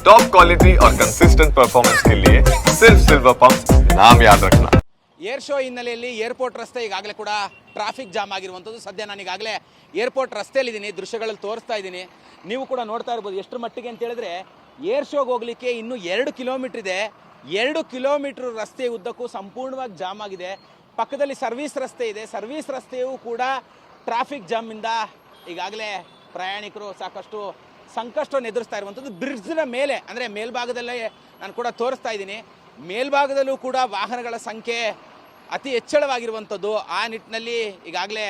Top quality और consistent performance के लिए सिर्फ सिल्वर पंप नाम याद रखना ಏರ್ ಶೋ ಹಿನ್ನೆಲೆಯಲ್ಲಿ ಏರ್ಪೋರ್ಟ್ ರಸ್ತೆ ಈಗಾಗಲೇ ಕೂಡ ಟ್ರಾಫಿಕ್ ಜಾಮ್ ಆಗಿರುವಂಥದ್ದು ಸದ್ಯ ನಾನು ಈಗಾಗಲೇ ಏರ್ಪೋರ್ಟ್ ರಸ್ತೆಯಲ್ಲಿದ್ದೀನಿ ದೃಶ್ಯಗಳಲ್ಲಿ ತೋರಿಸ್ತಾ ಇದ್ದೀನಿ ನೀವು ಕೂಡ ನೋಡ್ತಾ ಇರ್ಬೋದು ಎಷ್ಟರ ಮಟ್ಟಿಗೆ ಅಂತ ಹೇಳಿದ್ರೆ ಏರ್ ಶೋಗೆ ಹೋಗ್ಲಿಕ್ಕೆ ಇನ್ನೂ ಎರಡು ಕಿಲೋಮೀಟರ್ ಇದೆ ಎರಡು ಕಿಲೋಮೀಟರ್ ರಸ್ತೆ ಉದ್ದಕ್ಕೂ ಸಂಪೂರ್ಣವಾಗಿ ಜಾಮ್ ಆಗಿದೆ ಪಕ್ಕದಲ್ಲಿ ಸರ್ವಿಸ್ ರಸ್ತೆ ಇದೆ ಸರ್ವಿಸ್ ರಸ್ತೆಯೂ ಕೂಡ ಟ್ರಾಫಿಕ್ ಜಾಮಿಂದ ಈಗಾಗಲೇ ಪ್ರಯಾಣಿಕರು ಸಾಕಷ್ಟು ಸಂಕಷ್ಟವನ್ನು ಎದುರಿಸ್ತಾ ಇರುವಂಥದ್ದು ಬ್ರಿಡ್ಜ್ನ ಮೇಲೆ, ಅಂದರೆ ಮೇಲ್ಭಾಗದಲ್ಲೇ ನಾನು ಕೂಡ ತೋರಿಸ್ತಾ ಇದ್ದೀನಿ. ಮೇಲ್ಭಾಗದಲ್ಲೂ ಕೂಡ ವಾಹನಗಳ ಸಂಖ್ಯೆ ಅತಿ ಹೆಚ್ಚಳವಾಗಿರುವಂಥದ್ದು. ಆ ನಿಟ್ಟಿನಲ್ಲಿ ಈಗಾಗಲೇ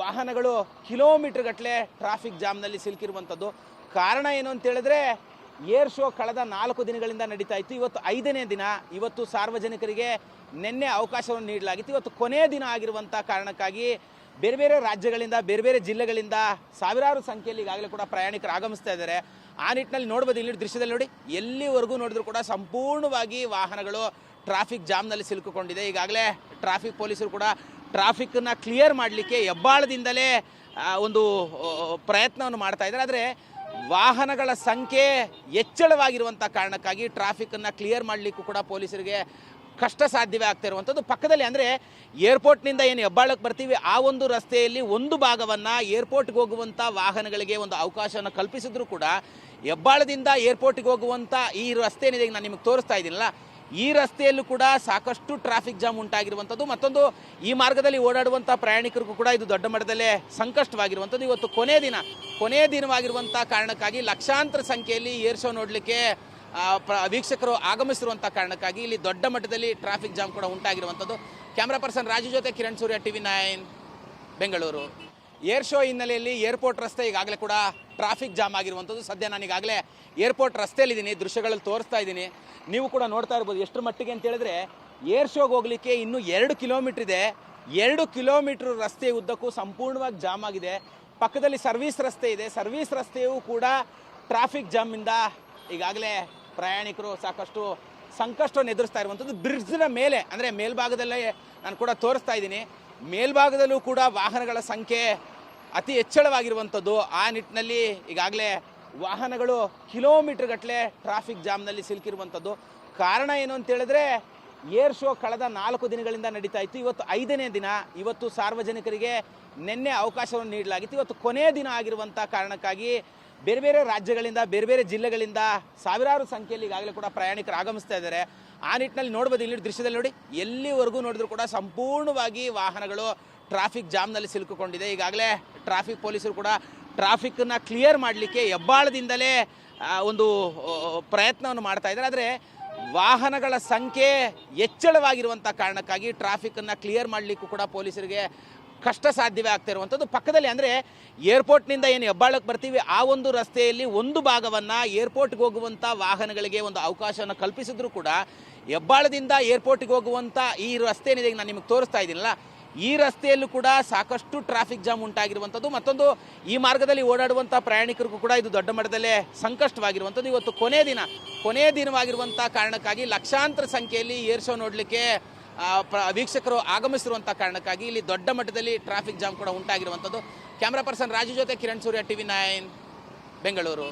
ವಾಹನಗಳು ಕಿಲೋಮೀಟರ್ ಗಟ್ಟಲೆ ಟ್ರಾಫಿಕ್ ಜಾಮ್ನಲ್ಲಿ ಸಿಲುಕಿರುವಂಥದ್ದು. ಕಾರಣ ಏನು ಅಂತ ಹೇಳಿದ್ರೆ, ಏರ್ ಶೋ ಕಳೆದ ನಾಲ್ಕು ದಿನಗಳಿಂದ ನಡೀತಾ ಇತ್ತು. ಇವತ್ತು ಐದನೇ ದಿನ. ಇವತ್ತು ಸಾರ್ವಜನಿಕರಿಗೆ ನಿನ್ನೆ ಅವಕಾಶವನ್ನು ನೀಡಲಾಗಿತ್ತು. ಇವತ್ತು ಕೊನೆಯ ದಿನ ಆಗಿರುವಂಥ ಕಾರಣಕ್ಕಾಗಿ ಬೇರೆ ಬೇರೆ ರಾಜ್ಯಗಳಿಂದ, ಬೇರೆ ಬೇರೆ ಜಿಲ್ಲೆಗಳಿಂದ ಸಾವಿರಾರು ಸಂಖ್ಯೆಯಲ್ಲಿ ಈಗಾಗಲೇ ಕೂಡ ಪ್ರಯಾಣಿಕರು ಆಗಮಿಸ್ತಾ ಇದ್ದಾರೆ. ಆ ನಿಟ್ಟಿನಲ್ಲಿ ನೋಡ್ಬೋದು ಇಲ್ಲಿ ದೃಶ್ಯದಲ್ಲಿ ನೋಡಿ, ಎಲ್ಲಿವರೆಗೂ ನೋಡಿದ್ರು ಕೂಡ ಸಂಪೂರ್ಣವಾಗಿ ವಾಹನಗಳು ಟ್ರಾಫಿಕ್ ಜಾಮ್ನಲ್ಲಿ ಸಿಲುಕಿಕೊಂಡಿದೆ. ಈಗಾಗಲೇ ಟ್ರಾಫಿಕ್ ಪೊಲೀಸರು ಕೂಡ ಟ್ರಾಫಿಕ್ಕನ್ನು ಕ್ಲಿಯರ್ ಮಾಡಲಿಕ್ಕೆ ಹೆಬ್ಬಾಳದಿಂದಲೇ ಒಂದು ಪ್ರಯತ್ನವನ್ನು ಮಾಡ್ತಾ ಇದ್ದಾರೆ. ಆದರೆ ವಾಹನಗಳ ಸಂಖ್ಯೆ ಹೆಚ್ಚಳವಾಗಿರುವಂಥ ಕಾರಣಕ್ಕಾಗಿ ಟ್ರಾಫಿಕ್ಕನ್ನು ಕ್ಲಿಯರ್ ಮಾಡಲಿಕ್ಕೂ ಕೂಡ ಪೊಲೀಸರಿಗೆ ಕಷ್ಟ ಸಾಧ್ಯವೇ ಆಗ್ತಾ ಇರುವಂಥದ್ದು ಪಕ್ಕದಲ್ಲಿ ಅಂದರೆ ಏರ್ಪೋರ್ಟ್ನಿಂದ ಏನು ಹೆಬ್ಬಾಳಕ್ಕೆ ಬರ್ತೀವಿ, ಆ ಒಂದು ರಸ್ತೆಯಲ್ಲಿ ಒಂದು ಭಾಗವನ್ನು ಏರ್ಪೋರ್ಟ್ಗೆ ಹೋಗುವಂಥ ವಾಹನಗಳಿಗೆ ಒಂದು ಅವಕಾಶವನ್ನು ಕಲ್ಪಿಸಿದ್ರು ಕೂಡ ಹೆಬ್ಬಾಳದಿಂದ ಏರ್ಪೋರ್ಟ್ಗೆ ಹೋಗುವಂಥ ಈ ರಸ್ತೆ ಏನಿದೆ ನಾನು ನಿಮಗೆ ತೋರಿಸ್ತಾ ಇದ್ದೀನಲ್ಲ, ಈ ರಸ್ತೆಯಲ್ಲೂ ಕೂಡ ಸಾಕಷ್ಟು ಟ್ರಾಫಿಕ್ ಜಾಮ್ ಉಂಟಾಗಿರುವಂಥದ್ದು. ಮತ್ತೊಂದು, ಈ ಮಾರ್ಗದಲ್ಲಿ ಓಡಾಡುವಂಥ ಪ್ರಯಾಣಿಕರಿಗೂ ಕೂಡ ಇದು ದೊಡ್ಡ ಮಟ್ಟದಲ್ಲೇ ಸಂಕಷ್ಟವಾಗಿರುವಂಥದ್ದು. ಇವತ್ತು ಕೊನೆಯ ದಿನ ಕೊನೆಯ ದಿನವಾಗಿರುವಂಥ ಕಾರಣಕ್ಕಾಗಿ ಲಕ್ಷಾಂತರ ಸಂಖ್ಯೆಯಲ್ಲಿ ಏರ್ ಶೋ ನೋಡಲಿಕ್ಕೆ ವೀಕ್ಷಕರು ಆಗಮಿಸಿರುವಂಥ ಕಾರಣಕ್ಕಾಗಿ ಇಲ್ಲಿ ದೊಡ್ಡ ಮಟ್ಟದಲ್ಲಿ ಟ್ರಾಫಿಕ್ ಜಾಮ್ ಕೂಡ ಉಂಟಾಗಿರುವಂಥದ್ದು ಕ್ಯಾಮ್ರಾ ಪರ್ಸನ್ ರಾಜು ಜೊತೆ Kiran Surya TV nine Bengaluru. Air show ಹಿನ್ನೆಲೆಯಲ್ಲಿ ಏರ್ಪೋರ್ಟ್ ರಸ್ತೆ ಈಗಾಗಲೇ ಕೂಡ ಟ್ರಾಫಿಕ್ ಜಾಮ್ ಆಗಿರುವಂಥದ್ದು ಸದ್ಯ ನಾನು ಈಗಾಗಲೇ ಏರ್ಪೋರ್ಟ್ ರಸ್ತೆಯಲ್ಲಿದ್ದೀನಿ, ದೃಶ್ಯಗಳಲ್ಲಿ ತೋರಿಸ್ತಾ ಇದ್ದೀನಿ. ನೀವು ಕೂಡ ನೋಡ್ತಾ ಇರ್ಬೋದು, ಎಷ್ಟು ಮಟ್ಟಿಗೆ ಅಂತ ಹೇಳಿದ್ರೆ ಏರ್ ಶೋಗೆ ಹೋಗ್ಲಿಕ್ಕೆ ಇನ್ನೂ ಎರಡು ಕಿಲೋಮೀಟರ್ ಇದೆ. ಎರಡು ಕಿಲೋಮೀಟರ್ ರಸ್ತೆ ಉದ್ದಕ್ಕೂ ಸಂಪೂರ್ಣವಾಗಿ ಜಾಮ್ ಆಗಿದೆ. ಪಕ್ಕದಲ್ಲಿ ಸರ್ವಿಸ್ ರಸ್ತೆ ಇದೆ. ಸರ್ವಿಸ್ ರಸ್ತೆಯೂ ಕೂಡ ಟ್ರಾಫಿಕ್ ಜಾಮಿಂದ ಈಗಾಗಲೇ ಪ್ರಯಾಣಿಕರು ಸಾಕಷ್ಟು ಸಂಕಷ್ಟವನ್ನು ಎದುರಿಸ್ತಾ ಇರುವಂಥದ್ದು ಬ್ರಿಡ್ಜ್ನ ಮೇಲೆ, ಅಂದರೆ ಮೇಲ್ಭಾಗದಲ್ಲೇ ನಾನು ಕೂಡ ತೋರಿಸ್ತಾ ಇದ್ದೀನಿ. ಮೇಲ್ಭಾಗದಲ್ಲೂ ಕೂಡ ವಾಹನಗಳ ಸಂಖ್ಯೆ ಅತಿ ಹೆಚ್ಚಳವಾಗಿರುವಂಥದ್ದು. ಆ ನಿಟ್ಟಿನಲ್ಲಿ ಈಗಾಗಲೇ ವಾಹನಗಳು ಕಿಲೋಮೀಟರ್ ಗಟ್ಟಲೆ ಟ್ರಾಫಿಕ್ ಜಾಮ್ನಲ್ಲಿ ಸಿಲುಕಿರುವಂಥದ್ದು. ಕಾರಣ ಏನು ಅಂತ ಹೇಳಿದ್ರೆ, ಏರ್ ಶೋ ಕಳೆದ ನಾಲ್ಕು ದಿನಗಳಿಂದ ನಡೀತಾ ಇತ್ತು. ಇವತ್ತು ಐದನೇ ದಿನ. ಇವತ್ತು ಸಾರ್ವಜನಿಕರಿಗೆ ನಿನ್ನೆ ಅವಕಾಶವನ್ನು ನೀಡಲಾಗಿತ್ತು. ಇವತ್ತು ಕೊನೆಯ ದಿನ ಆಗಿರುವಂಥ ಕಾರಣಕ್ಕಾಗಿ ಬೇರೆ ಬೇರೆ ರಾಜ್ಯಗಳಿಂದ, ಬೇರೆ ಬೇರೆ ಜಿಲ್ಲೆಗಳಿಂದ ಸಾವಿರಾರು ಸಂಖ್ಯೆಯಲ್ಲಿ ಈಗಾಗಲೇ ಕೂಡ ಪ್ರಯಾಣಿಕರು ಆಗಮಿಸ್ತಾ ಇದ್ದಾರೆ. ಆ ನಿಟ್ಟಿನಲ್ಲಿ ನೋಡ್ಬೋದು ಇಲ್ಲಿ ದೃಶ್ಯದಲ್ಲಿ ನೋಡಿ, ಎಲ್ಲಿವರೆಗೂ ನೋಡಿದ್ರು ಕೂಡ ಸಂಪೂರ್ಣವಾಗಿ ವಾಹನಗಳು ಟ್ರಾಫಿಕ್ ಜಾಮ್ನಲ್ಲಿ ಸಿಲುಕಿಕೊಂಡಿದೆ. ಈಗಾಗಲೇ ಟ್ರಾಫಿಕ್ ಪೊಲೀಸರು ಕೂಡ ಟ್ರಾಫಿಕ್ಕನ್ನು ಕ್ಲಿಯರ್ ಮಾಡಲಿಕ್ಕೆ ಹೆಬ್ಬಾಳದಿಂದಲೇ ಒಂದು ಪ್ರಯತ್ನವನ್ನು ಮಾಡ್ತಾ ಇದ್ದಾರೆ. ಆದರೆ ವಾಹನಗಳ ಸಂಖ್ಯೆ ಹೆಚ್ಚಳವಾಗಿರುವಂಥ ಕಾರಣಕ್ಕಾಗಿ ಟ್ರಾಫಿಕ್ಕನ್ನು ಕ್ಲಿಯರ್ ಮಾಡಲಿಕ್ಕೂ ಕೂಡ ಪೊಲೀಸರಿಗೆ ಕಷ್ಟ ಸಾಧ್ಯವೇ ಆಗ್ತಾ ಇರುವಂಥದ್ದು. ಪಕ್ಕದಲ್ಲಿ ಅಂದರೆ ಏರ್ಪೋರ್ಟ್ನಿಂದ ಏನು ಹೆಬ್ಬಾಳಕ್ಕೆ ಬರ್ತೀವಿ, ಆ ಒಂದು ರಸ್ತೆಯಲ್ಲಿ ಒಂದು ಭಾಗವನ್ನು ಏರ್ಪೋರ್ಟ್ಗೆ ಹೋಗುವಂಥ ವಾಹನಗಳಿಗೆ ಒಂದು ಅವಕಾಶವನ್ನು ಕಲ್ಪಿಸಿದ್ರು ಕೂಡ ಹೆಬ್ಬಾಳದಿಂದ ಏರ್ಪೋರ್ಟ್ಗೆ ಹೋಗುವಂಥ ಈ ರಸ್ತೆ ಏನಿದೆ ನಾನು ನಿಮಗೆ ತೋರಿಸ್ತಾ ಇದ್ದೀನಲ್ಲ, ಈ ರಸ್ತೆಯಲ್ಲೂ ಕೂಡ ಸಾಕಷ್ಟು ಟ್ರಾಫಿಕ್ ಜಾಮ್ ಉಂಟಾಗಿರುವಂಥದ್ದು. ಮತ್ತೊಂದು, ಈ ಮಾರ್ಗದಲ್ಲಿ ಓಡಾಡುವಂಥ ಪ್ರಯಾಣಿಕರಿಗೂ ಕೂಡ ಇದು ದೊಡ್ಡ ಮಟ್ಟದಲ್ಲೇ ಸಂಕಷ್ಟವಾಗಿರುವಂಥದ್ದು. ಇವತ್ತು ಕೊನೆಯ ದಿನ, ಕೊನೆಯ ದಿನವಾಗಿರುವಂಥ ಕಾರಣಕ್ಕಾಗಿ ಲಕ್ಷಾಂತರ ಸಂಖ್ಯೆಯಲ್ಲಿ ಏರ್ ಶೋ ನೋಡಲಿಕ್ಕೆ ವೀಕ್ಷಕರು ಆಗಮಿಸಿರುವಂಥ ಕಾರಣಕ್ಕಾಗಿ ಇಲ್ಲಿ ದೊಡ್ಡ ಮಟ್ಟದಲ್ಲಿ ಟ್ರಾಫಿಕ್ ಜಾಮ್ ಕೂಡ ಉಂಟಾಗಿರುವಂಥದ್ದು ಕ್ಯಾಮ್ರಾ ಪರ್ಸನ್ ರಾಜು ಜೊತೆ ಕಿರಣ್ ಸೂರ್ಯ ಟಿವಿ ನೈನ್ ಬೆಂಗಳೂರು.